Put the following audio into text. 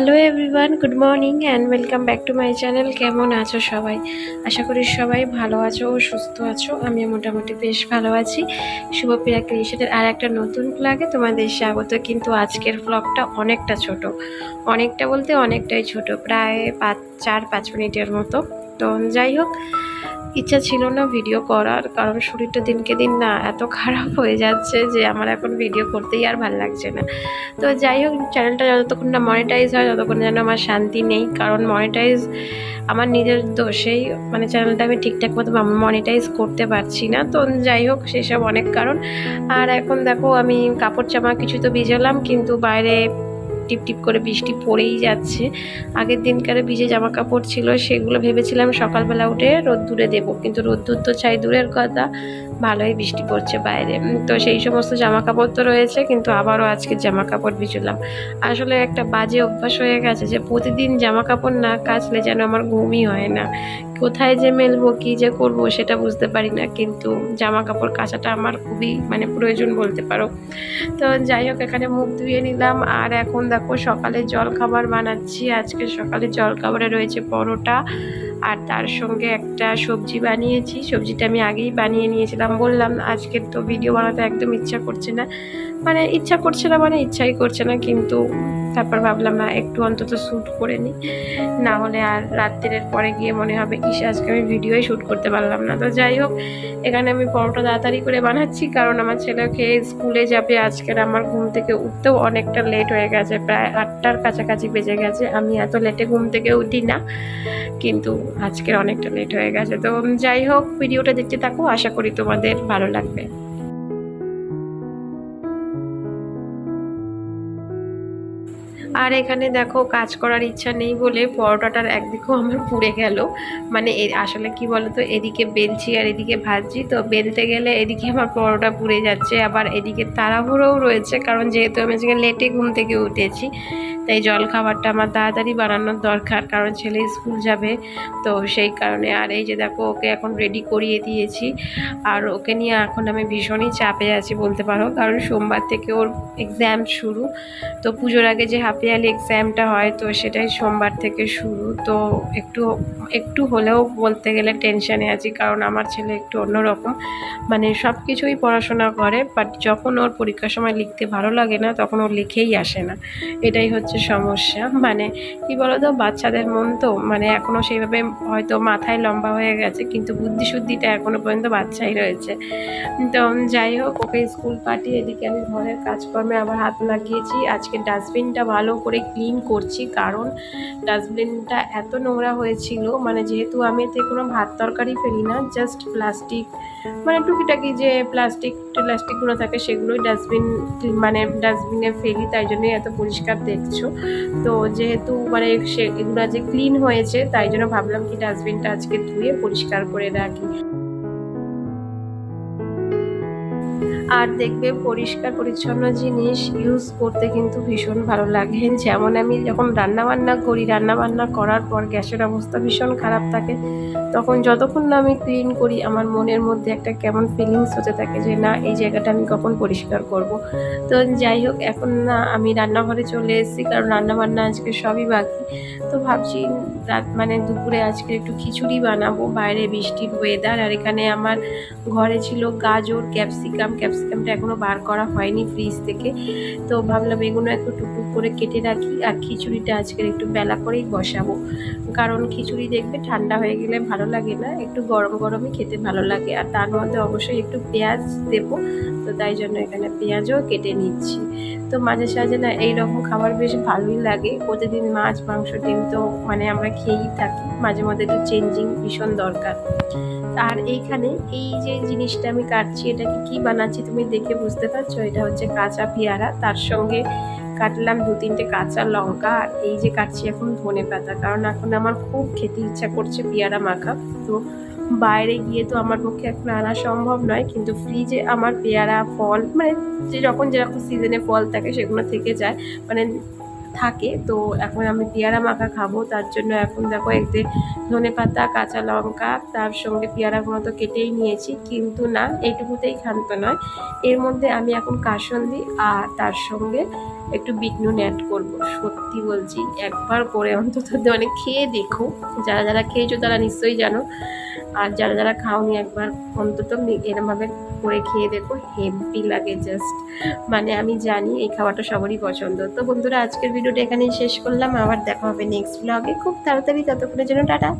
Hello everyone good morning and welcome back to my channel কেমন আছো সবাই? আশা করি সবাই ভালো আছো ও সুস্থ আছো। আমি মোটামুটি বেশ ভালো আছি। শুভপ্রিয়া ক্রিয়েশনের আর একটা নতুন ব্লগে তোমাদের স্বাগত। কিন্তু আজকের ব্লগটা অনেকটা ছোট। অনেকটা বলতে অনেকটাই ছোট। প্রায় পাঁচ, চার, পাঁচ মিনিটের মতো। তো যাই হোক ইচ্ছা ছিল না ভিডিও করার, কারণ শরীরটা দিনকে দিন না এত খারাপ হয়ে যাচ্ছে যে আমার এখন ভিডিও করতেই আর ভালো লাগছে না। তো যাই হোক চ্যানেলটা যতক্ষণ না মনিটাইজ হয়, ততক্ষণ যেন আমার শান্তি নেই। কারণ মনিটাইজ আমার নিজের দোষেই মানে চ্যানেলটা আমি ঠিকঠাক মতো মনিটাইজ করতে পারছি না। তো যাই হোক, সেসব অনেক কারণ। আর এখন দেখো, আমি কাপড় জামা কিছু তো ভিজালাম, কিন্তু বাইরে টিপ টিপ করে বৃষ্টি পড়েই যাচ্ছে। আগের দিনকারে ভিজে জামা কাপড় ছিল, সেগুলো ভেবেছিলাম সকালবেলা উঠে রোদ্দুরে দেবো, কিন্তু রোদ্দুর তো চাই দূরের কথা, ভালোই বৃষ্টি পড়ছে বাইরে। তো সেই সমস্ত জামা কাপড় তো রয়েছে, কিন্তু আবারও আজকে জামা কাপড় ভিজলাম। আসলে একটা বাজে অভ্যাস হয়ে গেছে যে, প্রতিদিন জামা কাপড় না কাচলে যেন আমার ঘুমই হয় না। কোথায় যে মেলবো, কী যে করব সেটা বুঝতে পারি না, কিন্তু জামা কাপড় কাচাটা আমার খুবই মানে প্রয়োজন বলতে পারো। তো যাই হোক, এখানে মুখ ধুয়ে নিলাম। আর এখন দেখো সকালে জল খাবার বানাচ্ছি। আজকে সকালে জল খাবারে রয়েছে পরোটা। আর তার সঙ্গে একটা সবজি বানিয়েছি। সবজিটা আমি আগেই বানিয়ে নিয়েছিলাম। বললাম, আজকের তো ভিডিও বানাতে একদম ইচ্ছা করছে না। মানে ইচ্ছা করছে না মানে ইচ্ছাই করছে না, কিন্তু তারপর ভাবলাম, না, একটু অন্তত শ্যুট করে নিই না হলে আর রাত্রের পরে গিয়ে মনে হবে, ইস, আজকে আমি ভিডিওই শ্যুট করতে পারলাম না। তো যাই হোক, এখানে আমি পরোটা তাড়াতাড়ি করে বানাচ্ছি, কারণ আমার ছেলেকে স্কুলে যাবে আজকের। আমার ঘুম থেকে উঠতেও অনেকটা লেট হয়ে গেছে, প্রায় আটটার কাছাকাছি বেজে গেছে। আমি এত লেটে ঘুম থেকে উঠি না, কিন্তু আজকের অনেকটা লেট হয়ে গেছে। তো যাই হোক, ভিডিওটা দেখতে থাকো, আশা করি তোমাদের ভালো লাগবে। আর এখানে দেখো কাজ করার ইচ্ছা নেই বলে পরোটাটার একদিকেও আমার পুড়ে গেল। মানে আসলে কি বলতো, এদিকে বেলছি আর এদিকে ভাজছি, তো বেলতে গেলে এদিকে আমার পরোটা পুড়ে যাচ্ছে। আবার এদিকে তাড়াহুড়োও রয়েছে, কারণ যেহেতু আমি আজকে লেটে ঘুম থেকে উঠেছি তাই জল খাবারটা আমার তাড়াতাড়ি বানানোর দরকার, কারণ ছেলে স্কুল যাবে, তো সেই কারণে। আর এই যে দেখো, ওকে এখন রেডি করিয়ে দিয়েছি। আর ওকে নিয়ে এখন আমি ভীষণই চাপে আছি বলতে পারো, কারণ সোমবার থেকে ওর এক্সাম শুরু। তো পুজোর আগে যে হাফ ইয়ারলি এক্সামটা হয়, তো সেটাই সোমবার থেকে শুরু। তো একটু একটু হলেও বলতে গেলে টেনশানে আছি, কারণ আমার ছেলে একটু অন্যরকম। মানে সব কিছুই পড়াশোনা করে বাট যখন ওর পরীক্ষার সময় লিখতে ভালো লাগে না, তখন ও লিখেই আসে না। এটাই হচ্ছে সমস্যা। মানে কি বলতো, বাচ্চাদের মন তো মানে এখনও সেইভাবে হয়তো মাথায় লম্বা হয়ে গেছে, কিন্তু বুদ্ধিশুদ্ধিটা এখনও পর্যন্ত বাচ্চাই রয়েছে। তো যাই হোক, ওকে স্কুল পাঠিয়ে এদিকে আমি ঘরের কাজকর্মে আবার হাত লাগিয়েছি। আজকে ডাস্টবিনটা ভালো করে ক্লিন করছি, কারণ ডাস্টবিনটা এত নোংরা হয়েছিল। মানে যেহেতু আমি এতে কোনো ভাত তরকারি ফেলি না জাস্ট প্লাস্টিক মানে টুকিটাকি যে প্লাস্টিক প্লাস্টিকগুলো থাকে সেগুলোই ডাস্টবিন মানে ডাস্টবিনে ফেলি, তাই জন্যই এত পরিষ্কার দেখছ। তো যেহেতু মানে সে এগুলো যে ক্লিন হয়েছে, তাই জন্য ভাবলাম কি ডাস্টবিনটা আজকে ধুয়ে পরিষ্কার করে রাখি। আর দেখবে পরিষ্কার পরিচ্ছন্ন জিনিস ইউজ করতে কিন্তু ভীষণ ভালো লাগে। যেমন আমি যখন রান্না বান্না করি রান্না বান্না করার পর গ্যাসের অবস্থা ভীষণ খারাপ থাকে। তখন যতক্ষণ না আমি ক্লিন করি, আমার মনের মধ্যে একটা কেমন ফিলিংস হতে থাকে যে, না, এই জায়গাটা আমি কখন পরিষ্কার করব? তো যাই হোক, এখন না আমি রান্নাঘরে চলে এসেছি, কারণ রান্না বান্না আজকে সবই বাকি। তো ভাবছি রাত মানে দুপুরে আজকে একটু খিচুড়ি বানাবো, বাইরে বৃষ্টির ওয়েদার আর এখানে আমার ঘরে ছিল গাজর ক্যাপসিকাম ক্যাপসিকামটা এখনও বার করা হয়নি ফ্রিজ থেকে। তো ভাবলাম এগুলো একটু টুকটুক করে কেটে রাখি, আর খিচুড়িটা আজকের একটু বেলা করেই বসাবো। কারণ খিচুড়ি দেখবে ঠান্ডা হয়ে গেলে ভালো লাগে না, একটু গরম গরমই খেতে ভালো লাগে। আর তার মধ্যে অবশ্যই একটু পেঁয়াজ দেবো, তো তাই জন্য এখানে পেঁয়াজও কেটে নিচ্ছি। তো মাঝে সাঝে না এইরকম খাবার বেশ ভালোই লাগে। প্রতিদিন মাছ, মাংস, ডিম তো মানে আমরা খেয়েই থাকি, মাঝে মধ্যে একটু চেঞ্জিং ভীষণ দরকার। আর এইখানে এই যে জিনিসটা আমি কাটছি এটাকে কি বানাচ্ছি তুমি দেখে বুঝতে পারছ? এটা হচ্ছে কাঁচা পেয়ারা, তার সঙ্গে কাটলাম দু তিনটে কাঁচা লঙ্কা, আর এই যে কাটছি এখন ধনে পাতা। কারণ এখন আমার খুব খেতে ইচ্ছা করছে পেয়ারা মাখা। তো বাইরে গিয়ে তো আমার পক্ষে এখন আনা সম্ভব নয়, কিন্তু ফ্রিজে আমার পেয়ারা, ফল মানে যে যখন যেরকম সিজনে ফল থাকে সেগুলো থেকে যায়। মানে থাকে, তো এখন আমি পেয়ারা মাখা খাব। তার জন্য এখন দেখো এতে ধনে পাতা, কাঁচা লঙ্কা, তার সঙ্গে পেয়ারাগুলো তো কেটেই নিয়েছি, কিন্তু না, এইটুকুতেই ক্ষান্ত নয়। এর মধ্যে আমি এখন কাসন্দি আর তার সঙ্গে একটু বিট অ্যাড করব। সত্যি বলছি, একবার করে অন্তত মানে খেয়ে দেখো। যারা যারা খেয়েছো তারা নিশ্চয়ই জানো। আর যারা যারা খাওনি একবার, অন্তত এরমভাবে করে খেয়ে দেখো হেভি লাগে জাস্ট মানে আমি জানি এই খাবারটা সবারই পছন্দ। তো বন্ধুরা, আজকের ভিডিওটা এখানেই শেষ করলাম। আবার দেখা হবে নেক্সট ব্লগে খুব তাড়াতাড়ি ততক্ষণের জন্য, টাটা।